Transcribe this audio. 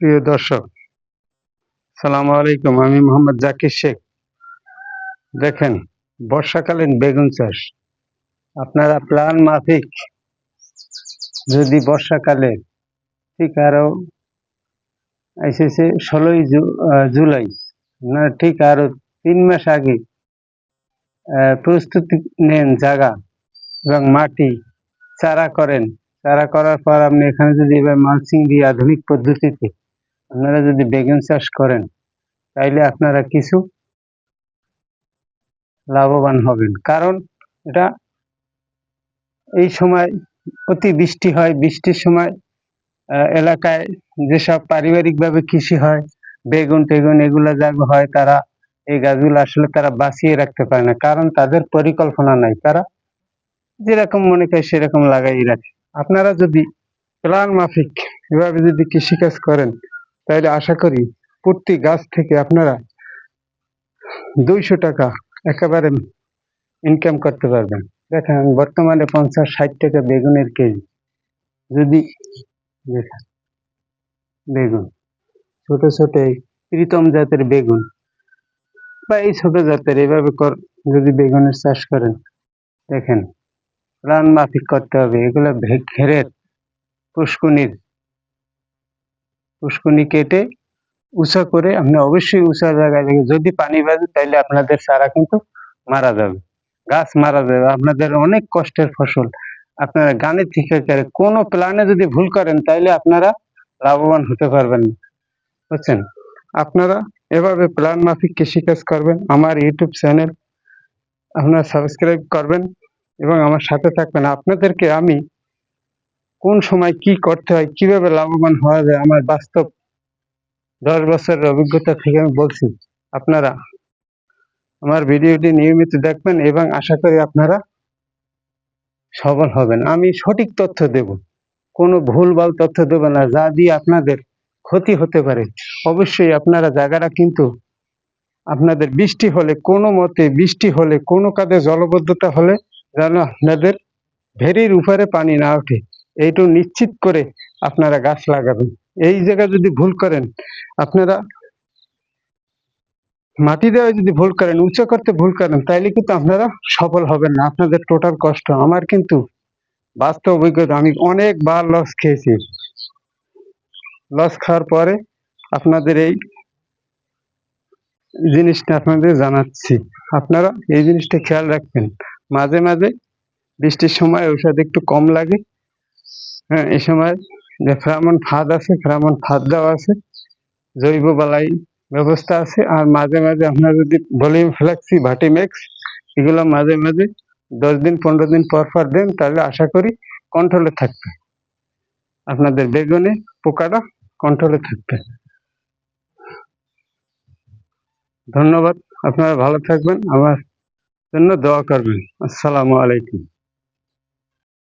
প্রিয় দর্শক সালাম আলাইকুম। আমি মোহাম্মদ জাকির শেখ। দেখেন, বর্ষাকালীন বেগুন চাষ। আপনারা প্ল্যান মাফিক যদি বর্ষাকালে ঠিক আরও এসেছে ষোলোই জুলাই, না ঠিক আরও তিন মাস আগে প্রস্তুতি নেন জায়গা এবং মাটি চারা করেন। চারা করার পর আপনি এখানে যদি এবার মালসিং দিয়ে আধুনিক পদ্ধতিতে আপনারা যদি বেগুন চাষ করেন, তাইলে আপনারা কিছু লাভবান হবেন। কারণ এটা এই সময় অতি বৃষ্টি হয়। বৃষ্টির সময় এলাকায় যেসব পারিবারিকভাবে কৃষি হয়, বেগুন টেগুন এগুলো যা হয়, তারা এই গাছগুলো আসলে তারা বাঁচিয়ে রাখতে পারে না। কারণ তাদের পরিকল্পনা নাই। তারা যেরকম মনে করে সেরকম লাগাই রাখে। আপনারা যদি প্লান মাফিক এভাবে যদি কৃষিকাজ করেন তাহলে আশা করি প্রতি গাছ থেকে আপনারা দুইশো টাকা একেবারে ইনকাম করতে পারবেন। দেখেন, বর্তমানে পঞ্চাশ ষাট টাকা বেগুনের কেজি। যদি দেখেন, বেগুন, ছোট ছোট প্রীতম জাতের বেগুন বা এই ছোট জাতের এভাবে কর, যদি বেগুনের চাষ করেন, দেখেন, প্রাণ মাফিক করতে হবে। এগুলো ঘেরের পুষ্কুনির পুষ্কুনি কেটে উঁচা করে আপনি অবশ্যই উঁচা জায়গায় রেখে যদি পানি বাজে তাহলে আপনাদের চারা কিন্তু মারা যাবে। গাছ মারা যাবে। আপনাদের অনেক কষ্টের ফসল। আপনারা গানের থেকে করে কোনো প্ল্যানে যদি ভুল করেন তাহলে আপনারা লাভবান হতে পারবেন না। বুঝছেন? আপনারা এভাবে প্ল্যান মাফিক কৃষিকাজ করবেন। আমার ইউটিউব চ্যানেল আপনারা সাবস্ক্রাইব করবেন এবং আমার সাথে থাকবেন। আপনাদেরকে আমি কোন সময় কি করতে হয়, কীভাবে লাভবান হওয়া যায়, আমার বাস্তব দশ বছরের অভিজ্ঞতা থেকে আমি বলছি, আপনারা আমার ভিডিওটি নিয়মিত দেখবেন এবং আশা করি আপনারা সফল হবেন। আমি সঠিক তথ্য দেব, কোনো ভুলভাল তথ্য দেব না, যা দিয়ে আপনাদের ক্ষতি হতে পারে। অবশ্যই আপনারা জায়গাটা কিন্তু আপনাদের বৃষ্টি হলে, কোনো মতে বৃষ্টি হলে, কোনো কাজে জলবদ্ধতা হলে, যেন আপনাদের ভেরির উপরে পানি না ওঠে। এইটু নিশ্চিত করে আপনারা গাছ লাগাবেন। এই জায়গায় যদি ভুল করেন, আপনারা মাটি দেওয়া যদি ভুল করেন, উঁচু করতে ভুল করেন, তাইলে কিন্তু আপনারা সফল হবেন না। আপনাদের টোটাল কষ্ট। আমার কিন্তু বাস্তব অভিজ্ঞতা, আমি অনেকবার লস খেয়েছি। লস খাওয়ার পরে আপনাদের এই জিনিসটা আপনাদের জানাচ্ছি। আপনারা এই জিনিসটা খেয়াল রাখবেন। মাঝে মাঝে বৃষ্টির সময় ঔষধ একটু কম লাগে। হ্যাঁ এই সময় যে ফ্রামন ফাঁদ আছে, ফ্রামন ফাঁদ দেওয়া আছে, জৈব বালাই ব্যবস্থা আছে, আর মাঝে মাঝে আপনার যদি ভলিউম ফ্লেক্সি ভাটিমেক্স এগুলো মাঝে মাঝে দশ দিন, পনেরো দিন পর পর দেন, তাহলে আশা করি কন্ট্রোলে থাকবে। আপনাদের বেগুনে পোকাটা কন্ট্রোলে থাকবে। ধন্যবাদ, আপনারা ভালো থাকবেন, আমার জন্য দোয়া করবেন। আসসালামু আলাইকুম।